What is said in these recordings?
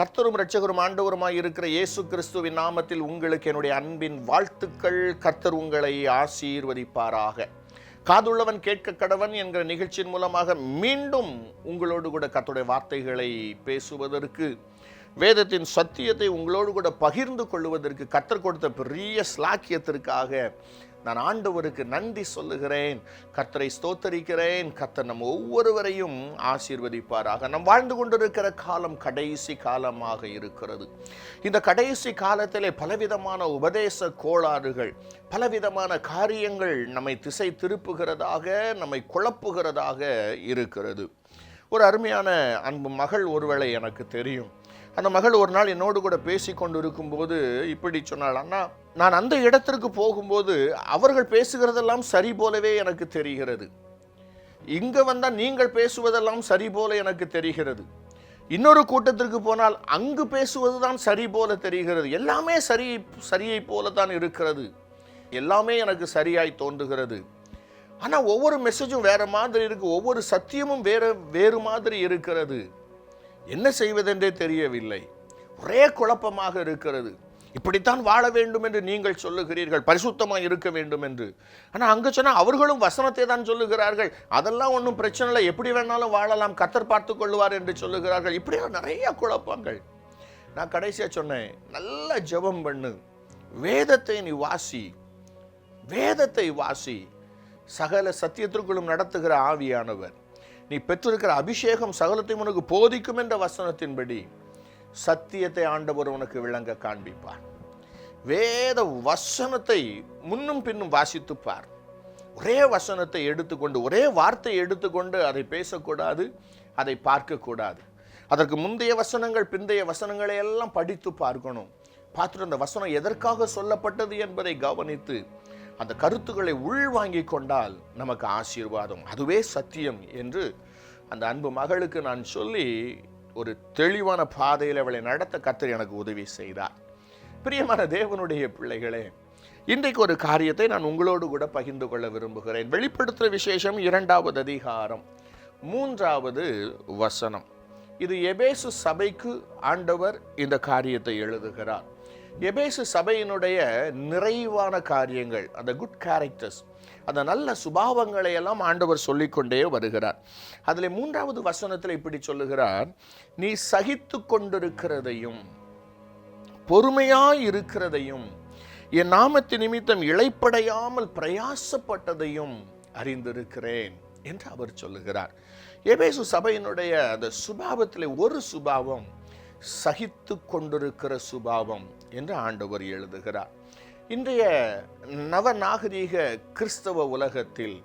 கர்த்தரும் இரட்சகரும் ஆண்டவருமாய் இருக்கிற இயேசு கிறிஸ்துவின் நாமத்தில் உங்களுக்கு என்னுடைய அன்பின் வாழ்த்துக்கள். கர்த்தர் உங்களை ஆசீர்வதிப்பாராக. காதுள்ளவன் கேட்க கடவன் என்கிற நிகழ்ச்சியின் மூலமாக மீண்டும் உங்களோடு கூட கர்த்தருடைய வார்த்தைகளை பேசுவதற்கு வேதத்தின் சத்தியத்தை உங்களோடு கூட பகிர்ந்து கொள்வதற்கு கர்த்தர் கொடுத்த பெரிய ஸ்லாக்கியத்திற்காக நான் ஆண்டவருக்கு நன்றி சொல்லுகிறேன். கர்த்தரை ஸ்தோத்தரிக்கிறேன். கர்த்தர் நம்ம ஒவ்வொருவரையும் ஆசீர்வதிப்பாராக. நாம் வாழ்ந்து கொண்டிருக்கிற காலம் கடைசி காலமாக இருக்கிறது. இந்த கடைசி காலத்திலே பலவிதமான உபதேச கோளாறுகள் பலவிதமான காரியங்கள் நம்மை திசை திருப்புகிறதாக நம்மை குழப்புகிறதாக இருக்கிறது. ஒரு அருமையான அன்பு மகள் ஒருவேளை எனக்கு தெரியும். அந்த மகள் ஒரு நாள் என்னோடு கூட பேசி கொண்டு இருக்கும்போது இப்படி சொன்னாள் அண்ணா நான் அந்த இடத்திற்கு போகும்போது அவர்கள் பேசுகிறதெல்லாம் சரி போலவே எனக்கு தெரிகிறது. இங்கே வந்தால் நீங்கள் பேசுவதெல்லாம் சரி போல எனக்கு தெரிகிறது. இன்னொரு கூட்டத்திற்கு போனால் அங்கு பேசுவது தான் சரி போல தெரிகிறது. எல்லாமே சரி சரியை போல தான் இருக்கிறது. எல்லாமே எனக்கு சரியாய் தோன்றுகிறது. ஆனால் ஒவ்வொரு மெசேஜும் வேறு மாதிரி இருக்குது ஒவ்வொரு சத்தியமும் வேறு வேறு மாதிரி இருக்கிறது. என்ன செய்வதென்றே தெரியவில்லை. ஒரே குழப்பமாக இருக்கிறது. இப்படித்தான் வாழ வேண்டும் என்று நீங்கள் சொல்லுகிறீர்கள். பரிசுத்தமாக இருக்க வேண்டும் என்று. ஆனால் அங்கே சொன்னால் அவர்களும் வசனத்தை தான் சொல்லுகிறார்கள். அதெல்லாம் ஒன்றும் பிரச்சனை இல்லை. எப்படி வேணாலும் வாழலாம். கத்தர் பார்த்து கொள்வார் என்று சொல்லுகிறார்கள். இப்படியெல்லாம் நிறைய குழப்பங்கள். நான் கடைசியாக சொன்னேன். நல்ல ஜெபம் பண்ணு. வேதத்தை நீ வாசி. வேதத்தை வாசி. சகல சத்தியத்திற்குள்ளும் நடத்துகிற ஆவியானவர். நீ பெற்றிருக்கிற அபிஷேகம் சகலத்தையும் உனக்கு போதிக்கும் என்ற வசனத்தின்படி சத்தியத்தை ஆண்டவர் உனக்கு விளங்க காண்பிப்பார். வேத வசனத்தை முன்னும் பின்னும் வாசித்துப் பார் ஒரே வசனத்தை எடுத்துக்கொண்டு ஒரே வார்த்தை எடுத்துக்கொண்டு அதை பேசக்கூடாது அதை பார்க்கக்கூடாது. அதற்கு முந்தைய வசனங்கள் பிந்தைய வசனங்களை எல்லாம் படித்து பார்க்கணும். பார்த்துட்டு அந்த வசனம் எதற்காக சொல்லப்பட்டது என்பதை கவனித்து அந்த கருத்துக்களை உள்வாங்கிக் கொண்டால் நமக்கு ஆசீர்வாதம். அதுவே சத்தியம் என்று அந்த அன்பு மகளுக்கு நான் சொல்லி ஒரு தெளிவான பாதையில் அவளை நடத்த கத்தர் எனக்கு உதவி செய்தார். பிரியமான தேவனுடைய பிள்ளைகளே இன்றைக்கு ஒரு காரியத்தை நான் உங்களோடு கூட பகிர்ந்து கொள்ள விரும்புகிறேன். வெளிப்படுத்துகிற விசேஷம் இரண்டாவது அதிகாரம் மூன்றாவது வசனம். இது எபேசு சபைக்கு ஆண்டவர் இந்த காரியத்தை எழுதுகிறார். எபேசு சபையினுடைய நிறைவான காரியங்கள் அந்த குட் கேரக்டர்ஸ் அந்த நல்ல சுபாவங்களை எல்லாம் ஆண்டவர் சொல்லிக்கொண்டே வருகிறார். அதில் மூன்றாவது வசனத்தில் இப்படி சொல்லுகிறார் நீ சகித்து கொண்டிருக்கிறதையும் பொறுமையாய் இருக்கிறதையும் என் நாமத்து நிமித்தம் இழைப்படையாமல் பிரயாசப்பட்டதையும் அறிந்திருக்கிறேன் என்று அவர் சொல்லுகிறார். எபேசு சபையினுடைய அந்த சுபாவத்தில் ஒரு சுபாவம் சகித்து கொண்டிருக்கிற சுபாவம் என்று ஆண்டவர் எழுதுகிறார். இன்றைய நவநாகரீக கிறிஸ்தவ உலகத்தில்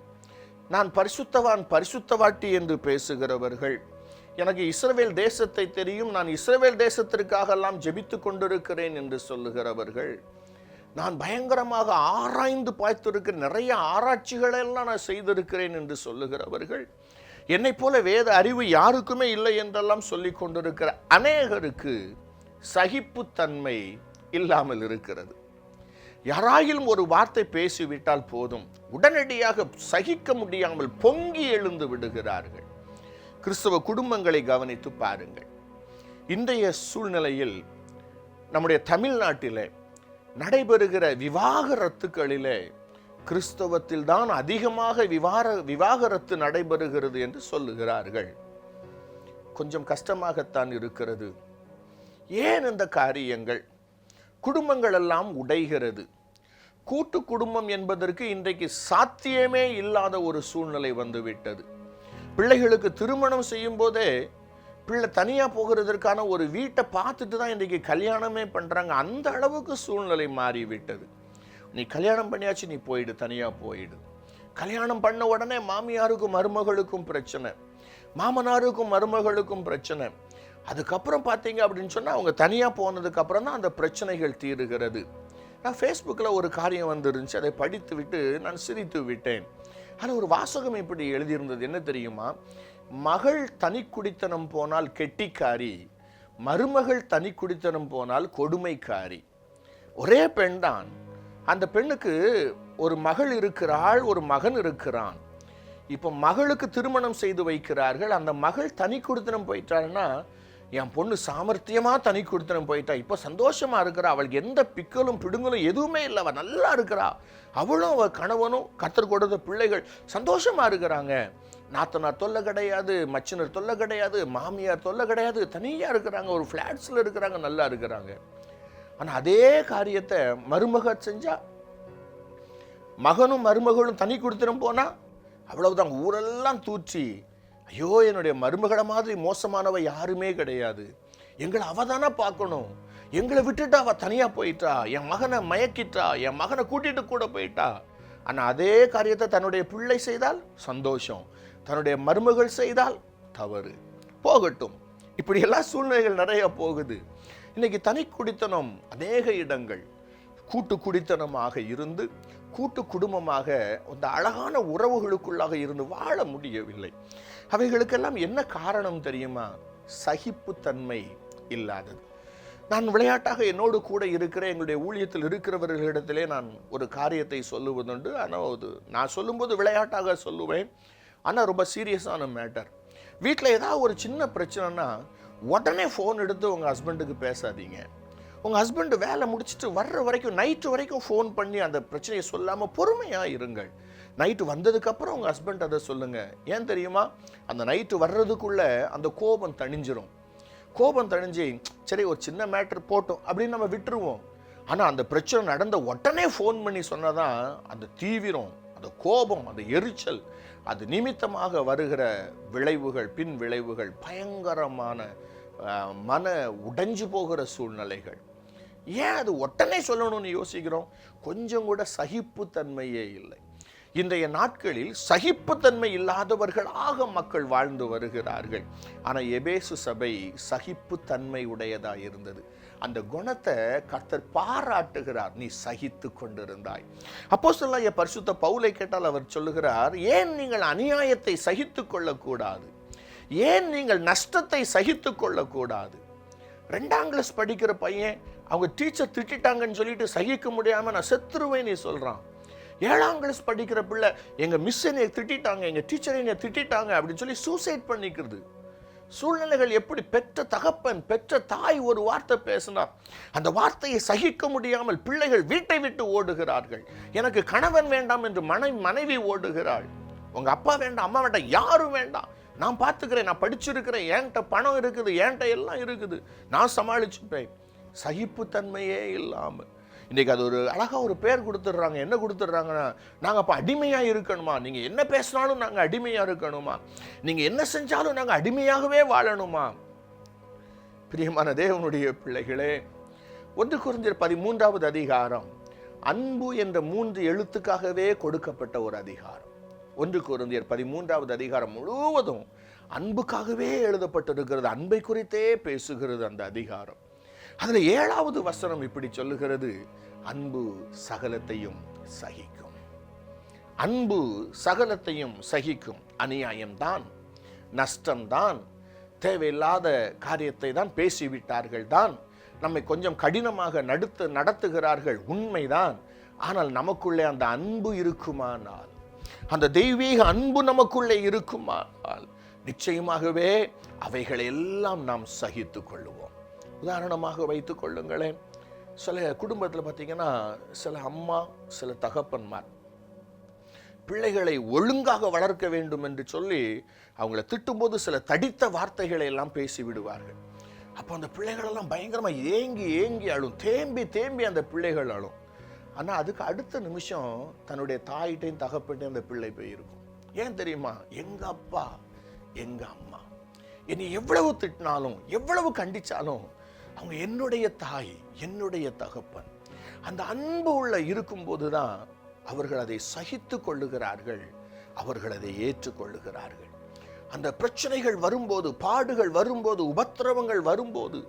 நான் பரிசுத்தவான் பரிசுத்தவாட்டி என்று பேசுகிறவர்கள் எனக்கு இஸ்ரவேல் தேசத்தை தெரியும் நான் இஸ்ரவேல் தேசத்திற்காகலாம் ஜெபித்து கொண்டிருக்கிறேன் என்று சொல்லுகிறவர்கள் நான் பயங்கரமாக ஆராய்ந்து பார்த்திருக்கிற நிறைய ஆராய்ச்சிகளெல்லாம் நான் செய்திருக்கிறேன் என்று சொல்லுகிறவர்கள் என்னை போல வேத அறிவு யாருக்குமே இல்லை என்றெல்லாம் சொல்லி கொண்டிருக்கிற அநேகருக்கு சகிப்புத்தன்மை இல்லாமல் இருக்கிறது. யாராயிலும் ஒரு வார்த்தை பேசிவிட்டால் போதும் உடனடியாக சகிக்க முடியாமல் பொங்கி எழுந்து விடுகிறார்கள். கிறிஸ்தவ குடும்பங்களை கவனித்து பாருங்கள். இன்றைய சூழ்நிலையில் நம்முடைய தமிழ்நாட்டிலே நடைபெறுகிற விவாகரத்துக்களிலே கிறிஸ்தவத்தில் தான் அதிகமாக விவார விவாகரத்து நடைபெறுகிறது என்று சொல்லுகிறார்கள். கொஞ்சம் கஷ்டமாகத்தான் இருக்கிறது. ஏன் இந்த காரியங்கள்? குடும்பங்கள் எல்லாம் உடைகிறது. கூட்டு குடும்பம் என்பதற்கு இன்றைக்கு சாத்தியமே இல்லாத ஒரு சூழ்நிலை வந்துவிட்டது. பிள்ளைகளுக்கு திருமணம் செய்யும் போதே பிள்ளை தனியாக போகிறதற்கான ஒரு வீட்டை பார்த்துட்டு தான் இன்றைக்கி கல்யாணமே பண்ணுறாங்க அந்த அளவுக்கு சூழ்நிலை மாறிவிட்டது. நீ கல்யாணம் பண்ணியாச்சு நீ போயிடு தனியாக போயிடு. கல்யாணம் பண்ண உடனே மாமியாருக்கும் மருமகளுக்கும் பிரச்சனை. மாமனாருக்கும் மருமகளுக்கும் பிரச்சனை. அதுக்கப்புறம் பார்த்தீங்க அப்படின்னு சொன்னால் அவங்க தனியாக போனதுக்கப்புறம் தான் அந்த பிரச்சனைகள் தீருகிறது. நான் ஃபேஸ்புக்கில் ஒரு காரியம் வந்துருந்துச்சு அதை படித்து விட்டு நான் சிரித்து விட்டேன். ஆனால் ஒரு வாசகம் இப்படி எழுதியிருந்தது என்ன தெரியுமா? மகள் தனி குடித்தனம் போனால் கெட்டிக்காரி மருமகள் தனி குடித்தனம் போனால் கொடுமைக்காரி. ஒரே பெண் தான். அந்த பெண்ணுக்கு ஒரு மகள் இருக்கிறாள் ஒரு மகன் இருக்கிறான். இப்போ மகளுக்கு திருமணம் செய்து வைக்கிறார்கள். அந்த மகள் தனி கொடுத்தனம் போயிட்டாள்னா என் பொண்ணு சாமர்த்தியமாக தனி கொடுத்தனம் போயிட்டா இப்போ சந்தோஷமாக இருக்கிறா. அவளுக்கு எந்த பிக்கலும் பிடுங்கலும் எதுவுமே இல்லை. அவள் நல்லா இருக்கிறா. அவளும் அவள் கணவனும் கத்தர் கொடுத்த பிள்ளைகள் சந்தோஷமாக இருக்கிறாங்க. நாத்தனார் தொல்லை கிடையாது மச்சினர் தொல்லை கிடையாது மாமியார் தொல்லை கிடையாது தனியாக இருக்கிறாங்க. ஒரு ஃப்ளாட்ஸில் இருக்கிறாங்க நல்லா இருக்கிறாங்க. ஆனால் அதே காரியத்தை மருமக செஞ்சா மகனும் மருமகளும் தனி கொடுத்துரும் போனா அவ்வளவுதான் ஊரெல்லாம் தூற்றி ஐயோ என்னுடைய மருமகளை மாதிரி மோசமானவ யாருமே கிடையாது. எங்களை அவ தானே பார்க்கணும். எங்களை விட்டுட்டு அவ தனியாக போயிட்டா என் மகனை மயக்கிட்டா என் மகனை கூட்டிட்டு கூட போயிட்டா. ஆனால் அதே காரியத்தை தன்னுடைய பிள்ளை செய்தால் சந்தோஷம். தன்னுடைய மருமகள் செய்தால் தவறு. போகட்டும். இப்படியெல்லாம் சூழ்நிலைகள் நிறைய போகுது. இன்னைக்கு தனி குடித்தனம் அநேக இடங்கள். கூட்டு குடித்தனமாக இருந்து கூட்டு குடும்பமாக அந்த அழகான உறவுகளுக்குள்ளாக இருந்து வாழ முடியவில்லை. அவைகளுக்கெல்லாம் என்ன காரணம் தெரியுமா? சகிப்புத்தன்மை இல்லாதது. நான் விளையாட்டாக என்னோடு கூட இருக்கிற எங்களுடைய ஊழியத்தில் இருக்கிறவர்களிடத்திலே நான் ஒரு காரியத்தை சொல்லுவதுண்டு. ஆனால் அது நான் சொல்லும்போது விளையாட்டாக சொல்லுவேன். ஆனால் ரொம்ப சீரியஸான மேட்டர். வீட்டில் ஏதாவது ஒரு சின்ன பிரச்சனைனா உடனே ஃபோன் எடுத்து உங்கள் ஹஸ்பண்டுக்கு பேசாதீங்க. உங்கள் ஹஸ்பண்டு வேலை முடிச்சுட்டு வர்ற வரைக்கும் நைட்டு வரைக்கும் ஃபோன் பண்ணி அந்த பிரச்சனையை சொல்லாமல் பொறுமையாக இருங்கள். நைட்டு வந்ததுக்கப்புறம் உங்கள் ஹஸ்பண்ட் அதை சொல்லுங்கள் ஏன் தெரியுமா? அந்த நைட்டு வர்றதுக்குள்ளே அந்த கோபம் தணிஞ்சிரும். கோபம் தணிஞ்சு சரி ஒரு சின்ன மேட்ரு போட்டோம் அப்படின்னு நம்ம விட்டுருவோம். ஆனால் அந்த பிரச்சனை நடந்த உடனே ஃபோன் பண்ணி சொன்னால் தான் அந்த தீவிரம் அந்த கோபம் அந்த எரிச்சல் அது நிமித்தமாக வருகிற விளைவுகள் பின் விளைவுகள் பயங்கரமான மன உடைஞ்சு போகிற சூழ்நிலைகள். ஏன் அது உடனே சொல்லணும்னு யோசிக்கிறோம்? கொஞ்சம் கூட சகிப்புத்தன்மையே இல்லை. இன்றைய நாட்களில் சகிப்புத்தன்மை இல்லாதவர்களாக மக்கள் வாழ்ந்து வருகிறார்கள். ஆனால் எபேசு சபை சகிப்புத்தன்மை உடையதாக இருந்தது. அந்த குணத்தை கர்த்தர் பாராட்டுகிறார். நீ சகித்து கொண்டிருந்தாய். அப்போ சொல்ல பரிசுத்த பவுலை கேட்டால் அவர் சொல்லுகிறார் ஏன் நீங்கள் அநியாயத்தை சகித்து கொள்ளக்கூடாது? ஏன் நீங்கள் நஷ்டத்தை சகித்து கொள்ளக்கூடாது? ரெண்டாம் கிளாஸ் படிக்கிற பையன் அவங்க டீச்சர் திட்டிட்டாங்கன்னு சொல்லிட்டு சகிக்க முடியாமல் நான் செத்துருவேன் நீ சொல்கிறான் ஏழாம் கிளாஸ் படிக்கிற பிள்ளை எங்கள் மிஸ் என்னை திட்டிட்டாங்க எங்கள் டீச்சர் என்னை திட்டிட்டாங்க அப்படின்னு சொல்லி சூசைட் பண்ணிக்கிறது. சூழ்நிலைகள் எப்படி? பெற்ற தகப்பன் பெற்ற தாய் ஒரு வார்த்தை பேசினா அந்த வார்த்தையை சகிக்க முடியாமல் பிள்ளைகள் வீட்டை விட்டு ஓடுகிறார்கள். எனக்கு கணவன் வேண்டாம் என்று மனை மனைவி ஓடுகிறாள். உங்க அப்பா வேண்டாம் அம்மா வேண்டாம் யாரும் வேண்டாம். நான் பார்த்துக்கிறேன் நான் படிச்சிருக்கிறேன் என்கிட்ட பணம் இருக்குது என்கிட்ட எல்லாம் இருக்குது. நான் சமாளிச்சுப்பேன். சகிப்புத்தன்மையே இல்லாமல். இன்றைக்கி அது ஒரு அழகாக ஒரு பேர் கொடுத்துட்றாங்க. என்ன கொடுத்துட்றாங்கன்னா நாங்கள் அப்போ அடிமையாக இருக்கணுமா? நீங்கள் என்ன பேசினாலும் நாங்கள் அடிமையாக இருக்கணுமா? நீங்கள் என்ன செஞ்சாலும் நாங்கள் அடிமையாகவே வாழணுமா? பிரியமான தேவனுடைய பிள்ளைகளே ஒன்று குறிஞ்சர் பதிமூன்றாவது அதிகாரம் அன்பு என்ற மூன்று எழுத்துக்காகவே கொடுக்கப்பட்ட ஒரு அதிகாரம். ஒன்று குருந்தியர் பதிமூன்றாவது அதிகாரம் முழுவதும் அன்புக்காகவே எழுதப்பட்டிருக்கிறது. அன்பை குறித்தே பேசுகிறது அந்த அதிகாரம். அதில் ஏழாவது வசனம் இப்படி சொல்லுகிறது அன்பு சகலத்தையும் சகிக்கும். அன்பு சகலத்தையும் சகிக்கும். அநியாயம்தான் நஷ்டம்தான் தேவையில்லாத காரியத்தை தான் பேசிவிட்டார்கள் தான் நம்மை கொஞ்சம் கடினமாக நடுத்து நடத்துகிறார்கள் உண்மைதான் ஆனால் நமக்குள்ளே அந்த அன்பு இருக்குமானால் அந்த தெய்வீக அன்பு நமக்குள்ளே இருக்குமானால் நிச்சயமாகவே அவைகளை எல்லாம் நாம் சகித்து கொள்ளுவோம். உதாரணமாக வைத்து கொள்ளுங்களேன். சில குடும்பத்தில் பார்த்தீங்கன்னா சில அம்மா சில தகப்பன்மார் பிள்ளைகளை ஒழுங்காக வளர்க்க வேண்டும் என்று சொல்லி அவங்கள திட்டும்போது சில தடித்த வார்த்தைகளை எல்லாம் பேசி விடுவார்கள். அப்போ அந்த பிள்ளைகளெல்லாம் பயங்கரமாக ஏங்கி ஏங்கி அழும். தேம்பி தேம்பி அந்த பிள்ளைகள் அழும். ஆனால் அதுக்கு அடுத்த நிமிஷம் தன்னுடைய தாயிட்டையும் தகப்பட்டையும் அந்த பிள்ளை போயிருக்கும். ஏன் தெரியுமா? எங்கள் அப்பா எங்க அம்மா. என்னை எவ்வளவு திட்டினாலும் எவ்வளவு கண்டிச்சாலும் அவங்க என்னுடைய தாய் என்னுடைய தகப்பன். அந்த அன்பு உள்ள இருக்கும்போது தான் அவர்கள் அதை சகித்து கொள்ளுகிறார்கள் அவர்கள் அதை ஏற்றுக்கொள்ளுகிறார்கள் அந்த பிரச்சனைகள் வரும்போது பாடுகள் வரும்போது உபத்திரவங்கள் வரும்போது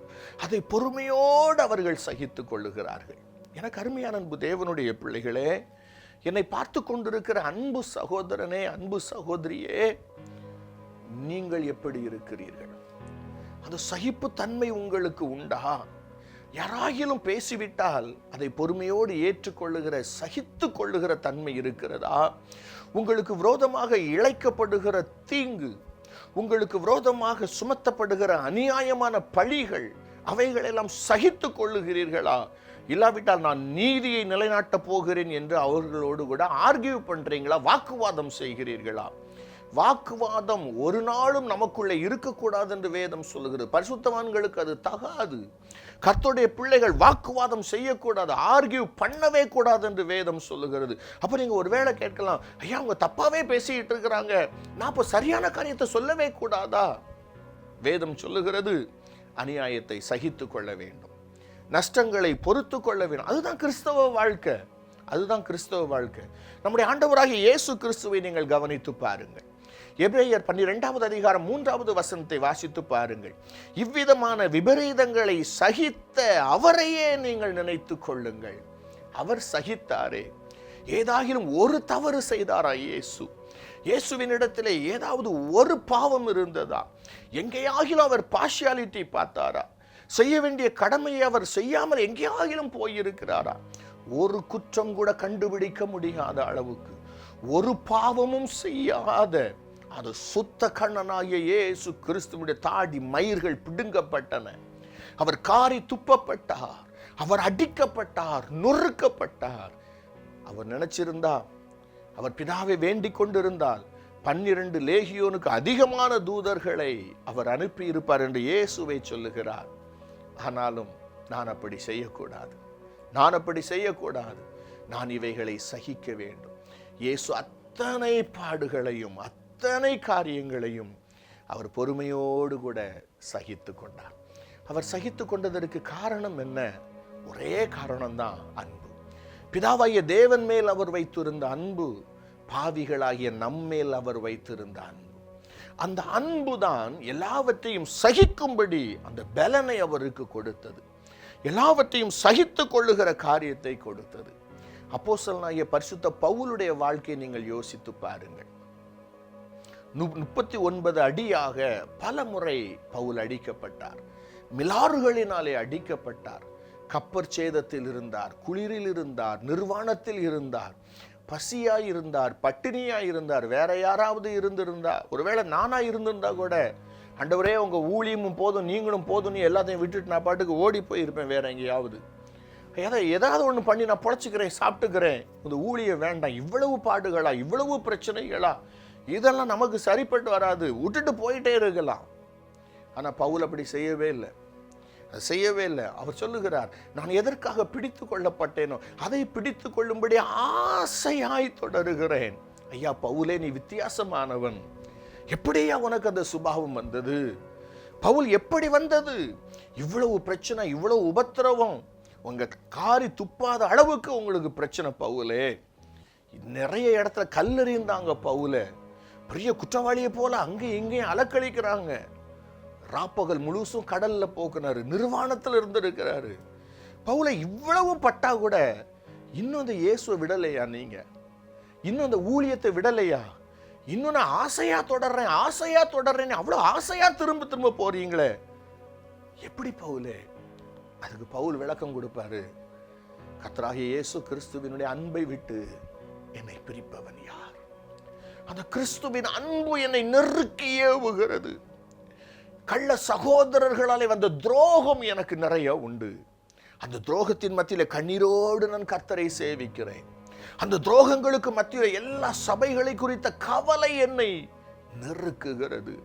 அதை பொறுமையோடு அவர்கள் சகித்து கொள்ளுகிறார்கள். எனக்கு அருமையான அன்பு தேவனுடைய பிள்ளைகளே என்னை பார்த்து கொண்டிருக்கிற அன்பு சகோதரனே அன்பு சகோதரியே நீங்கள் எப்படி இருக்கிறீர்கள்? அந்த சகிப்புத்தன்மை உங்களுக்கு உண்டா? யாராகிலும் பேசிவிட்டால் அதை பொறுமையோடு ஏற்றுக்கொள்ளுகிற சகித்து கொள்ளுகிற தன்மை இருக்கிறதா? உங்களுக்கு விரோதமாக இழைக்கப்படுகிற தீங்கு உங்களுக்கு விரோதமாக சுமத்தப்படுகிற அநியாயமான பழிகள் அவைகளெல்லாம் சகித்து கொள்ளுகிறீர்களா? இல்லாவிட்டால் நான் நீதியை நிலைநாட்டப் போகிறேன் என்று அவர்களோடு கூட ஆர்கியூ பண்ணுறீங்களா வாக்குவாதம் செய்கிறீர்களா? வாக்குவாதம் ஒரு நாளும் நமக்குள்ளே இருக்கக்கூடாது என்று வேதம் சொல்லுகிறது. பரிசுத்தவான்களுக்கு அது தகாது. கர்த்தருடைய பிள்ளைகள் வாக்குவாதம் செய்யக்கூடாது ஆர்கியூ பண்ணவே கூடாது என்று வேதம் சொல்லுகிறது. அப்போ நீங்கள் ஒரு வேளை கேட்கலாம் ஐயா அவங்க தப்பாகவே பேசிக்கிட்டு இருக்கிறாங்க. நான் இப்போ சரியான காரியத்தை சொல்லவே கூடாதா? வேதம் சொல்லுகிறது அநியாயத்தை சகித்து கொள்ள வேண்டும். நஷ்டங்களை பொறுத்து கொள்ள வேண்டும். அதுதான் கிறிஸ்தவ வாழ்க்கை. அதுதான் கிறிஸ்தவ வாழ்க்கை. நம்முடைய ஆண்டவராகிய இயேசு கிறிஸ்துவை நீங்கள் கவனித்து பாருங்கள். எபிரேயர் பன்னிரெண்டாவது அதிகாரம் மூன்றாவது வசனத்தை வாசித்து பாருங்கள். இவ்விதமான விபரீதங்களை சகித்த அவரையே நீங்கள் நினைத்து கொள்ளுங்கள். அவர் சகித்தாரே. ஏதாகிலும் ஒரு தவறு செய்தாரா இயேசு? இயேசுவினிடத்திலே ஏதாவது ஒரு பாவம் இருந்ததா? எங்கேயாகிலும் அவர் பார்ஷியாலிட்டி பார்த்தாரா? செய்ய வேண்டிய கடமையை அவர் செய்யாமல் எங்கேயாகிலும் போயிருக்கிறாரா? ஒரு குற்றம் கூட கண்டுபிடிக்க முடியாத அளவுக்கு ஒரு பாவமும் செய்யாத அது சுத்த கண்ணனாகிய இயேசு கிறிஸ்துவனுடைய தாடி மயிர்கள் பிடுங்கப்பட்டன. அவர் காரி துப்பப்பட்டார். அவர் அடிக்கப்பட்டார் நொறுக்கப்பட்டார். அவர் நினைச்சிருந்தா அவர் பிதாவை வேண்டிக் கொண்டிருந்தால் பன்னிரண்டு லேகியோனுக்கு அதிகமான தூதர்களை அவர் அனுப்பி இருப்பார் என்று இயேசுவை சொல்லுகிறார். ஆனாலும் நான் அப்படி செய்யக்கூடாது. நான் அப்படி செய்யக்கூடாது. நான் இவைகளை சகிக்க வேண்டும். இயேசு அத்தனை பாடுகளையும் அத்தனை அத்தனை காரியங்களையும் அவர் பொறுமையோடு கூட சகித்து கொண்டார். அவர் சகித்து கொண்டதற்கு காரணம் என்ன? ஒரே காரணம்தான் அன்பு. பிதாவாகிய தேவன் மேல் அவர் வைத்திருந்த அன்பு பாவிகளாகிய நம்மேல் அவர் வைத்திருந்த அன்பு. அந்த அன்பு தான் எல்லாவற்றையும் சகிக்கும்படி அந்த பலனை அவருக்கு கொடுத்தது. எல்லாவற்றையும் சகித்து கொள்ளுகிற காரியத்தை கொடுத்தது. அப்போஸ்தலனாகிய பரிசுத்த பவுலுடைய வாழ்க்கையை நீங்கள் யோசித்து பாருங்கள். முப்பத்தி ஒன்பது அடியாக பல முறை பவுல் அடிக்கப்பட்டார். மிலாறுகளினாலே அடிக்கப்பட்டார். கப்பர் சேதத்தில் இருந்தார் குளிரில் இருந்தார் நிர்வாணத்தில் இருந்தார் பசியாய் இருந்தார் பட்டினியாய் இருந்தார் வேற யாராவது இருந்திருந்தா ஒருவேளை நானா இருந்திருந்தா கூட அண்டவரே உங்க ஊழியமும் போதும் நீங்களும் போதும்னு எல்லாத்தையும் விட்டுட்டு நான் பாட்டுக்கு ஓடி போயிருப்பேன் வேற எங்கேயாவது. ஏதோ ஏதாவது ஒன்று பண்ணி நான் பொழைச்சிக்கிறேன் சாப்பிட்டுக்கிறேன். இந்த ஊழிய வேண்டாம் இவ்வளவு பாடுகளா இவ்வளவு பிரச்சனைகளா இதெல்லாம் நமக்கு சரிப்பட்டு வராது. விட்டுட்டு போயிட்டே இருக்கலாம். ஆனால் பவுல் அப்படி செய்யவே இல்லை. செய்யவே இல்லை. அவர் சொல்லுகிறார் நான் எதற்காக பிடித்து கொள்ளப்பட்டேனோ அதை பிடித்து கொள்ளும்படி ஆசையாய் தொடருகிறேன். ஐயா பவுலே நீ வித்தியாசமானவன். எப்படியா உனக்கு அந்த சுபாவம் வந்தது? பவுல் எப்படி வந்தது? இவ்வளவு பிரச்சனை இவ்வளவு உபத்திரவம். உங்க காரி துப்பாத அளவுக்கு உங்களுக்கு பிரச்சனை பவுலே. நிறைய இடத்துல கல்லறிந்தாங்க பவுலை. பெரிய குற்றவாளியை போல அங்கேயும் இங்கேயும் அலக்களிக்கிறாங்க ராப்பகல் முழுசும் கடல்ல போக்குனாரு நிர்வாணத்தில் இருந்திருக்கிறாரு. பவுல இவ்வளவு பட்டா கூட இன்னும் அந்த இயேசுவை விடலையா நீங்க? இன்னும் அந்த ஊழியத்தை விடலையா? இன்னும் நான் ஆசையா தொடர்றேன் ஆசையா தொடர்றேன்னு அவ்வளோ ஆசையா திரும்ப திரும்ப போறீங்களே. எப்படி பவுலே? அதுக்கு பவுல் விளக்கம் கொடுப்பாரு. கத்தராகிய இயேசு கிறிஸ்துவினுடைய அன்பை விட்டு என்னை பிரிப்பவன் அந்த கிறிஸ்துவின் அன்பு என்னை நெருக்கி ஏவுகிறது. கள்ள சகோதரர்களாலே வந்த துரோகம் எனக்கு நிறைய உண்டு. அந்த துரோகத்தின் மத்தியில் கண்ணீரோடு நான் கர்த்தரை சேவிக்கிறேன். அந்த துரோகங்களுக்கு மத்தியில் எல்லா சபைகளை குறித்த கவலை என்னை நெருக்குகிறது.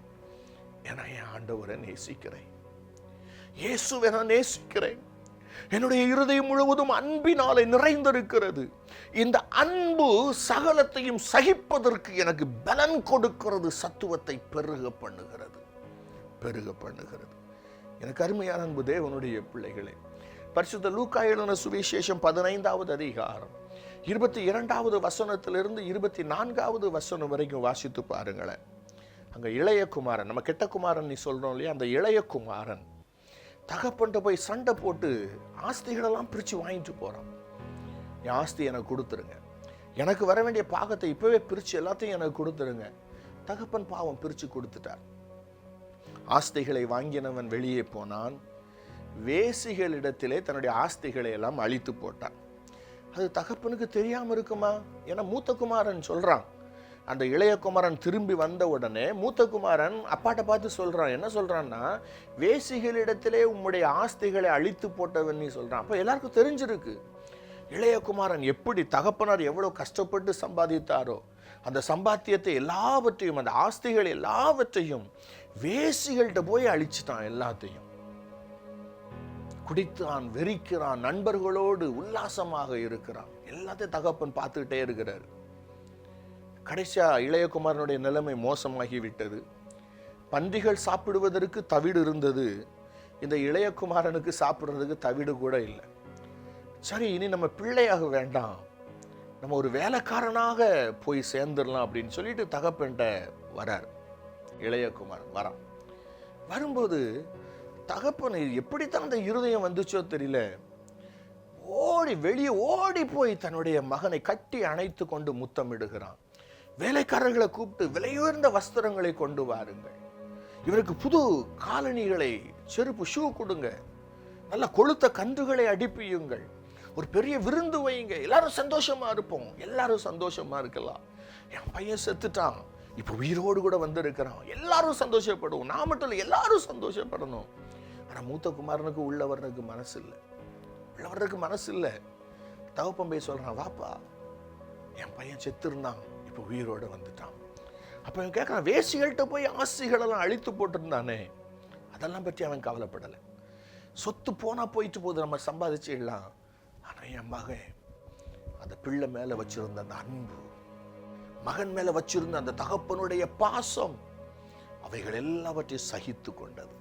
என ஆண்டவரை நேசிக்கிறேன். இயேசுவை நான் நேசிக்கிறேன். என்னுடைய இருதயம் முழுவதும் அன்பினாலே நிறைந்திருக்கிறது. இந்த அன்பு சகலத்தையும் சகிப்பதற்கு எனக்கு பலன் கொடுக்கிறது சத்துவத்தை பெருக பண்ணுகிறது. பெருக பண்ணுகிறது. எனக்கு அருமையான அன்பு தேவனுடைய பிள்ளைகளே பரிசுத்த லூக்கா எழுதின சுவிசேஷம் பதினைந்தாவது அதிகாரம் இருபத்தி இரண்டாவது வசனத்திலிருந்து இருபத்தி நான்காவது வசனம் வரைக்கும் வாசித்து பாருங்களேன். அங்க இளைய குமாரன் நம்ம கிட்ட குமாரன் நீ சொல்றோம் இல்லையா? அந்த இளைய குமாரன் தகப்பன்ட்ட போய் சண்டை போட்டு ஆஸ்திகளெல்லாம் பிரித்து வாங்கிட்டு போகிறான் என் ஆஸ்தி எனக்கு கொடுத்துருங்க. எனக்கு வர வேண்டிய பாகத்தை இப்போவே பிரித்து எல்லாத்தையும் எனக்கு கொடுத்துருங்க. தகப்பன் பாவம் பிரித்து கொடுத்துட்டார். ஆஸ்திகளை வாங்கினவன் வெளியே போனான். வேசிகளிடத்திலே தன்னுடைய ஆஸ்திகளை எல்லாம் அழித்து போட்டான். அது தகப்பனுக்கு தெரியாமல் இருக்குமா? ஏன்னா மூத்த குமாரன் சொல்கிறான் அந்த இளைய குமாரன் திரும்பி வந்த உடனே மூத்த குமாரன் அப்பாட்ட பார்த்து சொல்கிறான் என்ன சொல்கிறான்னா வேசிகளிடத்திலே உம்முடைய ஆஸ்திகளை அழித்து போட்டவன் நீ சொல்கிறான் அப்போ எல்லாருக்கும் தெரிஞ்சிருக்கு இளையகுமாரன் எப்படி தகப்பனார் எவ்வளோ கஷ்டப்பட்டு சம்பாதித்தாரோ அந்த சம்பாத்தியத்தை எல்லாவற்றையும் அந்த ஆஸ்திகள் எல்லாவற்றையும் வேசிகள்கிட்ட போய் அழிச்சிட்டான் எல்லாத்தையும். குடித்தான் வெறிக்கிறான் நண்பர்களோடு உல்லாசமாக இருக்கிறான். எல்லாத்தையும் தகப்பன் பார்த்துக்கிட்டே இருக்கிறார். கடைசியாக இளையகுமாரனுடைய நிலைமை மோசமாகி விட்டது பன்றிகள் சாப்பிடுவதற்கு தவிடு இருந்தது. இந்த இளையகுமாரனுக்கு சாப்பிட்றதுக்கு தவிடு கூட இல்லை. சரி இனி நம்ம பிள்ளையாக வேண்டாம். நம்ம ஒரு வேலைக்காரனாக போய் சேர்ந்துடலாம் அப்படின்னு சொல்லிட்டு தகப்பன்ட்ட வரார். இளையகுமாரன் வரான். வரும்போது தகப்பன் எப்படித்தான் அந்த இருதயம் வந்துச்சோ தெரியல. ஓடி வெளியே ஓடி போய் தன்னுடைய மகனை கட்டி அணைத்து கொண்டு முத்தமிடுகிறான். வேலைக்காரர்களை கூப்பிட்டு விலையுயர்ந்த வஸ்திரங்களை கொண்டு வாருங்கள். இவருக்கு புது காலணிகளை செருப்பு ஷூ கொடுங்க. நல்ல கொளுத்த கன்றுகளை அடிப்பியுங்கள். ஒரு பெரிய விருந்து வைங்க எல்லாரும் சந்தோஷமா இருப்போம். எல்லாரும் சந்தோஷமா இருக்கலாம். என் பையன் செத்துட்டான். இப்போ உயிரோடு கூட வந்திருக்கிறான். எல்லாரும் சந்தோஷப்படுவோம். நான் மட்டும் இல்லை எல்லாரும் சந்தோஷப்படணும். ஆனால் மூத்த குமாரனுக்கு உள்ள வர்றதுக்கு மனசு இல்லை. உள்ள வர்றதுக்கு மனசு இல்லை. தகப்பன் சொல்கிறான் வாப்பா என் பையன் செத்துருந்தான். இப்போ உயிரோட வந்துட்டான். அப்போ அவன் கேட்குறான் வேசிகள்கிட்ட போய் ஆசைகளெல்லாம் அழித்து போட்டிருந்தானே. அதெல்லாம் பற்றி அவன் கவலைப்படலை. சொத்து போனால் போயிட்டு போகுது நம்ம சம்பாதிச்சிடலாம் ஆனால் என் மகன் அந்த பிள்ளை மேலே வச்சுருந்த அந்த அன்பு மகன் மேலே வச்சிருந்த அந்த தகப்பனுடைய பாசம் அவைகள் எல்லாவற்றையும் சகித்து கொண்டது.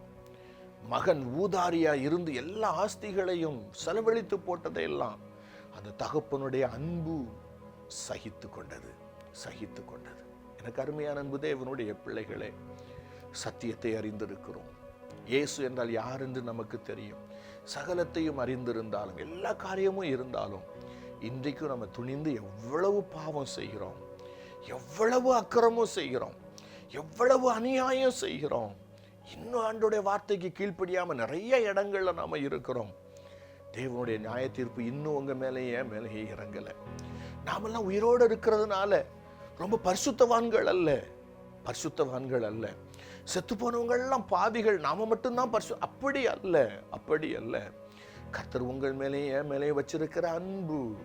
மகன் ஊதாரியா இருந்து எல்லா ஆஸ்திகளையும் செலவழித்து போட்டதையெல்லாம் அந்த தகப்பனுடைய அன்பு சகித்து கொண்டது. சகித்து கொண்டது. எனக்கு அருமையான அன்பு தேவனுடைய பிள்ளைகளே சத்தியத்தை அறிந்திருக்கிறோம். இயேசு என்றால் யார் என்று நமக்கு தெரியும். சகலத்தையும் அறிந்திருந்தாலும் எல்லா காரியமும் இருந்தாலும் இன்றைக்கும் நம்ம துணிந்து எவ்வளவு பாவம் செய்கிறோம் எவ்வளவு அக்கிரமும் செய்கிறோம் எவ்வளவு அநியாயம் செய்கிறோம். இன்னும் ஆண்டுடைய வார்த்தைக்கு கீழ்ப்படியாமல் நிறைய இடங்கள்ல நாம் இருக்கிறோம். தேவனுடைய நியாய தீர்ப்பு இன்னும் உங்கள் மேலேயே மேலேயே இறங்கலை. நாமெல்லாம் உயிரோடு இருக்கிறதுனால ரொம்ப பரிசுத்தவான்கள் அல்ல. பரிசுத்தவான்கள் அல்ல. செத்து போனவங்கள்லாம் பாவிகள். நாம மட்டும்தான் பரிசு அப்படி அல்ல அப்படி அல்ல. கர்த்தர் உங்கள் மேலேயே மேலேயே மேலே வச்சிருக்கிற அன்பு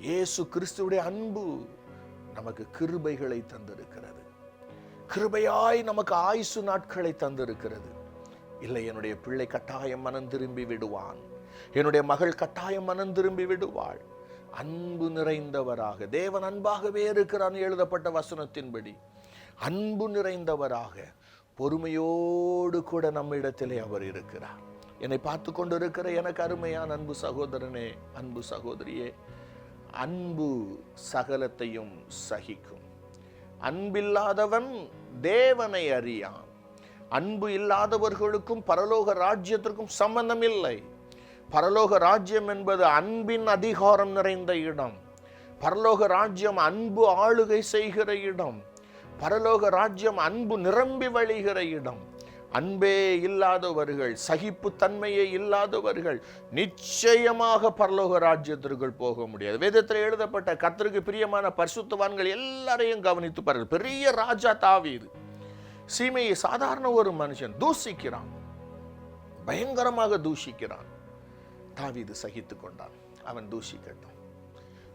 இயேசு கிறிஸ்துவுடைய அன்பு நமக்கு கிருபைகளை தந்திருக்கிறது. கிருபையாய் நமக்கு ஆயுசு நாட்களை தந்திருக்கிறது. இல்லை என்னுடைய பிள்ளை கட்டாயம் மனம் திரும்பி விடுவான். என்னுடைய மகள் கட்டாயம் மனம் திரும்பி விடுவாள். அன்பு நிறைந்தவராக தேவன் அன்பாகவே இருக்கிறான் எழுதப்பட்ட வசனத்தின்படி அன்பு நிறைந்தவராக பொறுமையோடு கூட நம்மிடத்திலே அவர் இருக்கிறார். என்னை பார்த்து கொண்டிருக்கிற எனக்கு அருமையான அன்பு சகோதரனே அன்பு சகோதரியே அன்பு சகலத்தையும் சகிக்கும். அன்பில்லாதவன் தேவனை அறியான். அன்பு இல்லாதவர்களுக்கும் பரலோக ராஜ்யத்திற்கும் சம்பந்தம் இல்லை. பரலோக ராஜ்யம் என்பது அன்பின் அதிகாரம் நிறைந்த இடம். பரலோக ராஜ்யம் அன்பு ஆளுகை செய்கிற இடம். பரலோக ராஜ்யம் அன்பு நிரம்பி வழிகிற இடம். அன்பே இல்லாதவர்கள் சகிப்பு தன்மையே இல்லாதவர்கள் நிச்சயமாக பரலோக ராஜ்யத்திற்குள் போக முடியாது. வேதத்தில் எழுதப்பட்ட கத்திற்கு பிரியமான பரிசுத்தவான்கள் எல்லாரையும் கவனித்து பாருங்கள். பெரிய ராஜா தாவீது. சீமையை சாதாரண ஒரு மனுஷன் தூசிக்கிறான் பயங்கரமாக தூஷிக்கிறான். தாவீது சகித்து கொண்டான் அவன் தூஷிக்கட்டும்.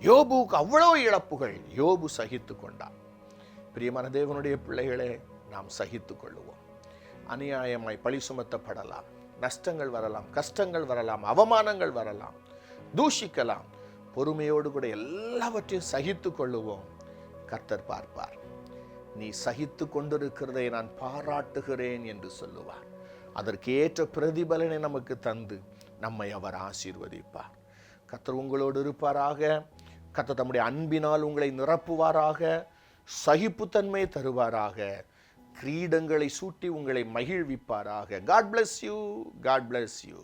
யோபுவுக்கு அவ்வளவு இழப்புகள் யோபு சகித்து கொண்டான் பிரியமான தேவனுடைய பிள்ளைகளே நாம் சகித்து கொள்ளுவோம் அநியாயமாய் பழி சுமத்தப்படலாம். நஷ்டங்கள் வரலாம் கஷ்டங்கள் வரலாம் அவமானங்கள் வரலாம். தூஷிக்கலாம். பொறுமையோடு கூட எல்லாவற்றையும் சகித்து கொள்ளுவோம் கர்த்தர் பார்ப்பார். நீ சகித்து கொண்டிருக்கிறதை நான் பாராட்டுகிறேன் என்று சொல்லுவார். அதற்கு ஏற்ற பிரதிபலனை நமக்கு தந்து நம்மை அவர் ஆசீர்வதிப்பார் கத்தர் உங்களோடு இருப்பாராக. கத்தர் தம்முடைய அன்பினால் உங்களை நிரப்புவாராக. சகிப்புத்தன்மை தருவாராக. கிரீடங்களை சூட்டி உங்களை மகிழ்விப்பாராக. God bless you God bless you